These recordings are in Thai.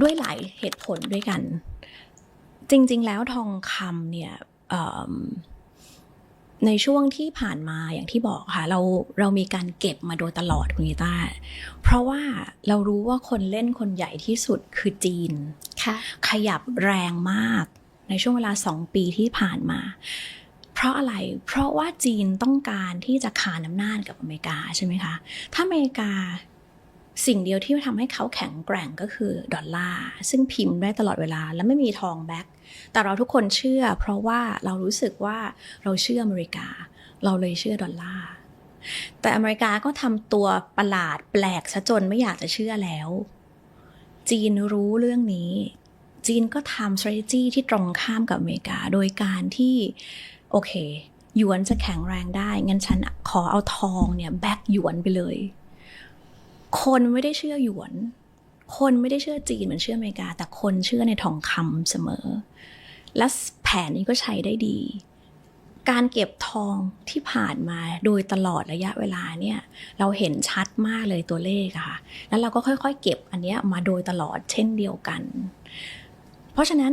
ด้วยหลายเหตุผลด้วยกัน จริง ๆ แล้วทองคำเนี่ยเอิ่มในช่วงที่ผ่านมาอย่างที่บอกค่ะ เราเรามีการเก็บมาโดยตลอดคุณกีตาร์เพราะว่าเรารู้ว่าคนเล่นคนใหญ่ที่สุดคือจีนค่ะ ขยับแรงมากในช่วงเวลาสองปีที่ผ่านมา เพราะอะไร เพราะว่าจีนต้องการที่จะขานอำนาจกับอเมริกาใช่ไหมคะ ถ้าอเมริกา สิ่งเดียวที่ทำให้เขาแข็งแกร่งก็คือดอลลาร์ซึ่งพิมพ์ได้ตลอดเวลาและไม่มีทองแบ็คแต่เราทุกคนเชื่อ เพราะว่าเรารู้สึกว่าเราเชื่ออเมริกา เราเลยเชื่อดอลลาร์แต่อเมริกาก็ทำตัวประหลาดแปลกซะจนไม่อยากจะเชื่อแล้ว จีนรู้เรื่องนี้ จีนก็ทำ strategy ที่ตรงข้ามกับอเมริกา โดยการที่ โอเคหยวนจะแข็งแรงได้ งั้นฉันขอเอาทองเนี่ยแบ็กหยวนไปเลย คนไม่ได้เชื่อหยวน คนไม่ได้เชื่อจีนเหมือนเชื่ออเมริกา แต่คนเชื่อในทองคำเสมอ และแผนนี้ก็ใช้ได้ดี การเก็บทองที่ผ่านมาโดยตลอดระยะเวลาเนี่ย เราเห็นชัดมากเลยตัวเลขค่ะ แล้วเราก็ค่อยๆ เก็บอันนี้มาโดยตลอดเช่นเดียวกัน เพราะฉะนั้น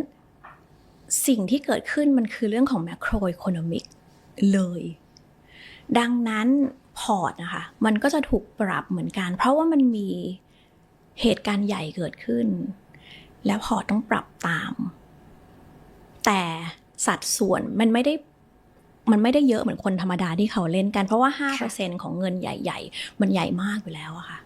สิ่งที่เกิดขึ้นมันคือเรื่องของ macro economic เลย ดังนั้น พอร์ตนะคะ มันก็จะถูกปรับเหมือนกัน เพราะว่ามันมีเหตุการณ์ใหญ่เกิดขึ้น แล้วพอร์ตต้องปรับตาม แต่สัดส่วนมันไม่ได้มันไม่ได้เยอะเหมือนคนธรรมดาที่เขาเล่นกัน เพราะว่า 5%ของเงินใหญ่ ๆ มันใหญ่มากอยู่แล้วอะค่ะ